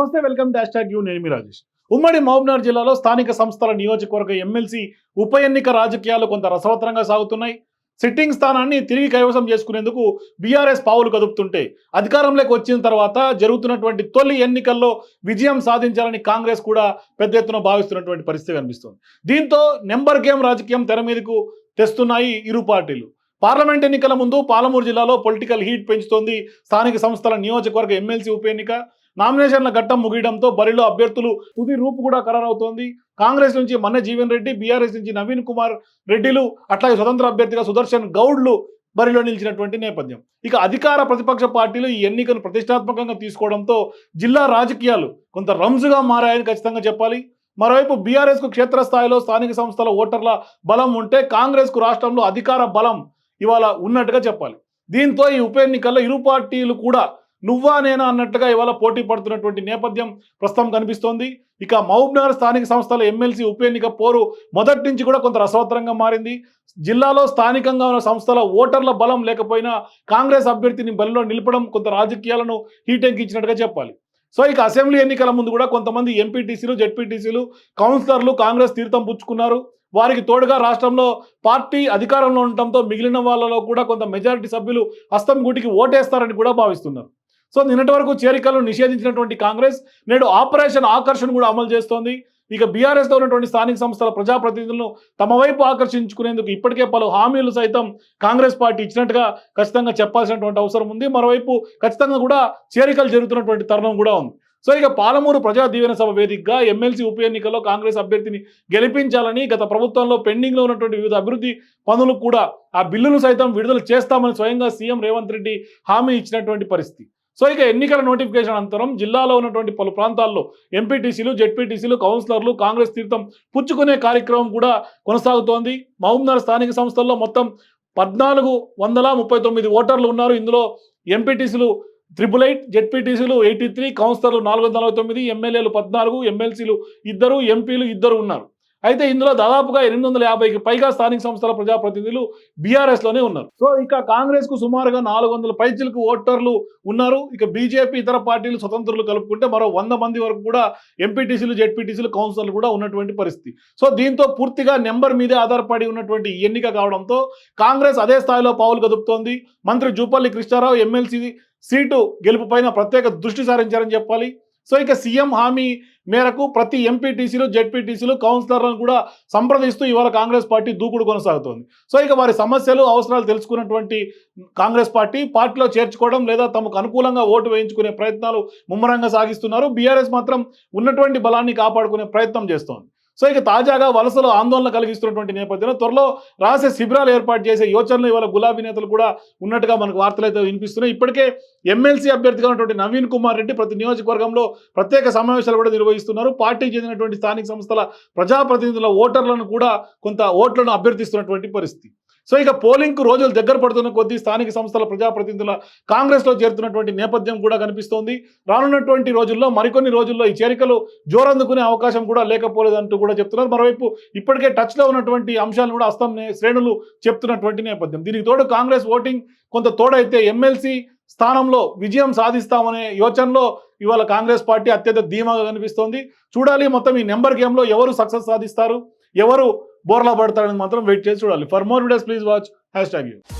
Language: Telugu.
నమస్తే వెల్కమ్ డాష్ ట్యాగ్ యూ. నేను మీ రాజేష్. ఉమ్మడి మహబూబ్నగర్ జిల్లాలో స్థానిక సంస్థల నియోజకవర్గ ఎమ్మెల్సీ ఉప ఎన్నిక రాజకీయాలు కొంత రసవత్తరంగా సాగుతున్నాయి. సిట్టింగ్ స్థానాన్ని తిరిగి కైవసం చేసుకునేందుకు బీఆర్ఎస్ పావులు కదుపుతుంటే అధికారంలోకి వచ్చిన తర్వాత జరుగుతున్నటువంటి తొలి ఎన్నికల్లో విజయం సాధించాలని కాంగ్రెస్ కూడా పెద్ద ఎత్తున భావిస్తున్నటువంటి పరిస్థితి కనిపిస్తుంది. దీంతో నెంబర్ గేమ్ రాజకీయం తెర మీదకు తెస్తున్నాయి ఇరు పార్టీలు. పార్లమెంట్ ఎన్నికల ముందు పాలమూరు జిల్లాలో పొలిటికల్ హీట్ పెంచుతోంది స్థానిక సంస్థల నియోజకవర్గ ఎమ్మెల్సీ ఉప ఎన్నిక. నామినేషన్ల ఘట్టం ముగియడంతో బరిలో అభ్యర్థులు తుది రూపు కూడా ఖరారవుతోంది. కాంగ్రెస్ నుంచి మన్న జీవన్ రెడ్డి బీఆర్ఎస్ నుంచి నవీన్ కుమార్ రెడ్డిలు అట్లాగే స్వతంత్ర అభ్యర్థిగా సుదర్శన్ గౌడ్లు బరిలో నిలిచినటువంటి నేపథ్యం. ఇక అధికార ప్రతిపక్ష పార్టీలు ఈ ఎన్నికను ప్రతిష్టాత్మకంగా తీసుకోవడంతో జిల్లా రాజకీయాలు కొంత రంజుగా మారాయని ఖచ్చితంగా చెప్పాలి. మరోవైపు బీఆర్ఎస్కు క్షేత్రస్థాయిలో స్థానిక సంస్థల ఓటర్ల బలం ఉంటే కాంగ్రెస్కు రాష్ట్రంలో అధికార బలం ఇవాళ ఉన్నట్టుగా చెప్పాలి. దీంతో ఈ ఉప ఎన్నికల్లో ఇరు పార్టీలు కూడా నువ్వా నేనా అన్నట్టుగా ఇవాళ పోటీ పడుతున్నటువంటి నేపథ్యం ప్రస్తుతం కనిపిస్తోంది. ఇక మహబూబ్నగర్ స్థానిక సంస్థల ఎమ్మెల్సీ ఉప ఎన్నిక పోరు మొదటి నుంచి కూడా కొంత రసవత్తరంగా మారింది. జిల్లాలో స్థానికంగా ఉన్న సంస్థల ఓటర్ల బలం లేకపోయినా కాంగ్రెస్ అభ్యర్థిని బలిలో నిలపడం కొంత రాజకీయాలను హీటెంకించినట్టుగా చెప్పాలి. సో ఇక అసెంబ్లీ ఎన్నికల ముందు కూడా కొంతమంది ఎంపీటీసీలు జెడ్పీటీసీలు కౌన్సిలర్లు కాంగ్రెస్ తీర్థం పుచ్చుకున్నారు. వారికి తోడుగా రాష్ట్రంలో పార్టీ అధికారంలో ఉండటంతో మిగిలిన వాళ్ళలో కూడా కొంత మెజారిటీ సభ్యులు హస్తం గుటికి ఓటేస్తారని కూడా భావిస్తున్నారు. సో నిన్నటి వరకు చేరికలను నిషేధించినటువంటి కాంగ్రెస్ నేడు ఆపరేషన్ ఆకర్షణ కూడా అమలు చేస్తోంది. ఇక బీఆర్ఎస్లో ఉన్నటువంటి స్థానిక సంస్థల ప్రజాప్రతినిధులను తమ వైపు ఆకర్షించుకునేందుకు ఇప్పటికే పలు హామీలు సైతం కాంగ్రెస్ పార్టీ ఇచ్చినట్టుగా ఖచ్చితంగా చెప్పాల్సినటువంటి అవసరం ఉంది. మరోవైపు ఖచ్చితంగా కూడా చేరికలు జరుగుతున్నటువంటి తరుణం కూడా ఉంది. సో ఇక పాలమూరు ప్రజా దీవెన సభ వేదికగా ఎమ్మెల్సీ ఉప ఎన్నికల్లో కాంగ్రెస్ అభ్యర్థిని గెలిపించాలని గత ప్రభుత్వంలో పెండింగ్లో ఉన్నటువంటి వివిధ అభివృద్ధి పనులు కూడా ఆ బిల్లును సైతం విడుదల చేస్తామని స్వయంగా సీఎం రేవంత్ రెడ్డి హామీ ఇచ్చినటువంటి పరిస్థితి. సో ఇక ఎన్నికల నోటిఫికేషన్ అనంతరం జిల్లాలో ఉన్నటువంటి పలు ప్రాంతాల్లో ఎంపీటీసీలు జెడ్పీటీసీలు కౌన్సిలర్లు కాంగ్రెస్ తీర్థం పుచ్చుకునే కార్యక్రమం కూడా కొనసాగుతోంది. మహబూబ్నగర్ స్థానిక సంస్థల్లో మొత్తం పద్నాలుగు వందల ముప్పై తొమ్మిది ఓటర్లు ఉన్నారు. ఇందులో ఎంపీటీసీలు త్రిపుల్ ఎయిట్ జెడ్పీటీసీలు ఎయిటీ త్రీ కౌన్సిలర్లు నాలుగు వందల నలభై తొమ్మిది ఎమ్మెల్యేలు పద్నాలుగు ఎమ్మెల్సీలు ఇద్దరు ఎంపీలు ఇద్దరు ఉన్నారు. అయితే ఇందులో దాదాపుగా ఎనిమిది వందల యాభైకి పైగా స్థానిక సంస్థల ప్రజాప్రతినిధులు బీఆర్ఎస్లోనే ఉన్నారు. సో ఇక కాంగ్రెస్కు సుమారుగా నాలుగు వందల పైచిలకు ఓటర్లు ఉన్నారు. ఇక బీజేపీ ఇతర పార్టీలు స్వతంత్రులు కలుపుకుంటే మరో వంద మంది వరకు కూడా ఎంపీటీసీలు జెడ్పీటీసీలు కౌన్సిలర్లు కూడా ఉన్నటువంటి పరిస్థితి. సో దీంతో పూర్తిగా నెంబర్ మీదే ఆధారపడి ఉన్నటువంటి ఎన్నిక కావడంతో కాంగ్రెస్ అదే స్థాయిలో పావులు కదుపుతోంది. మంత్రి జూపల్లి కృష్ణారావు ఎమ్మెల్సీ సీటు గెలుపుపైన ప్రత్యేక దృష్టి సారించారని చెప్పాలి. సో ఇక సీఎం హామీ మేరకు ప్రతి ఎంపీటీసీలు జెడ్పీటీసీలు కౌన్సిలర్లను కూడా సంప్రదిస్తూ ఇవాళ కాంగ్రెస్ పార్టీ దూకుడు కొనసాగుతోంది. సో ఇక వారి సమస్యలు అవసరాలు తెలుసుకున్నటువంటి కాంగ్రెస్ పార్టీ పార్టీలో చేర్చుకోవడం లేదా తమకు అనుకూలంగా ఓటు వేయించుకునే ప్రయత్నాలు ముమ్మరంగా సాగిస్తున్నారు. బీఆర్ఎస్ మాత్రం ఉన్నటువంటి బలాన్ని కాపాడుకునే ప్రయత్నం చేస్తోంది. సో ఇక తాజాగా వలసలో ఆందోళన కలిగిస్తున్నటువంటి నేపథ్యంలో త్వరలో రాసే శిబిరాలు ఏర్పాటు చేసే యోచనలు ఇవాళ గులాబీ నేతలు కూడా ఉన్నట్టుగా మనకు వార్తలు అయితే వినిపిస్తున్నాయి. ఇప్పటికే ఎమ్మెల్సీ అభ్యర్థిగా ఉన్నటువంటి నవీన్ కుమార్ రెడ్డి ప్రతి నియోజకవర్గంలో ప్రత్యేక సమావేశాలు కూడా నిర్వహిస్తున్నారు. పార్టీకి చెందినటువంటి స్థానిక సంస్థల ప్రజాప్రతినిధుల ఓటర్లను కూడా కొంత ఓట్లను అభ్యర్థిస్తున్నటువంటి పరిస్థితి. సో ఇక పోలింగ్కు రోజులు దగ్గర పడుతున్న కొద్దీ స్థానిక సంస్థల ప్రజాప్రతినిధుల కాంగ్రెస్లో చేరుతున్నటువంటి నేపథ్యం కూడా కనిపిస్తోంది. రానున్నటువంటి రోజుల్లో మరికొన్ని రోజుల్లో ఈ చేరికలు జోరందుకునే అవకాశం కూడా లేకపోలేదంటూ కూడా చెప్తున్నారు. మరోవైపు ఇప్పటికే టచ్లో ఉన్నటువంటి అంశాలు కూడా అస్తం శ్రేణులు చెప్తున్నటువంటి నేపథ్యం. దీనికి తోడు కాంగ్రెస్ ఓటింగ్ కొంత తోడైతే ఎమ్మెల్సీ స్థానంలో విజయం సాధిస్తామనే యోచనలో ఇవాళ కాంగ్రెస్ పార్టీ అత్యంత ధీమాగా కనిపిస్తోంది. చూడాలి మొత్తం ఈ నెంబర్ గేమ్లో ఎవరు సక్సెస్ సాధిస్తారు? ఎవరు బోర్లా పడతారని మాత్రం వెయిట్ చేసి చూడాలి. For more videos please watch hash tag you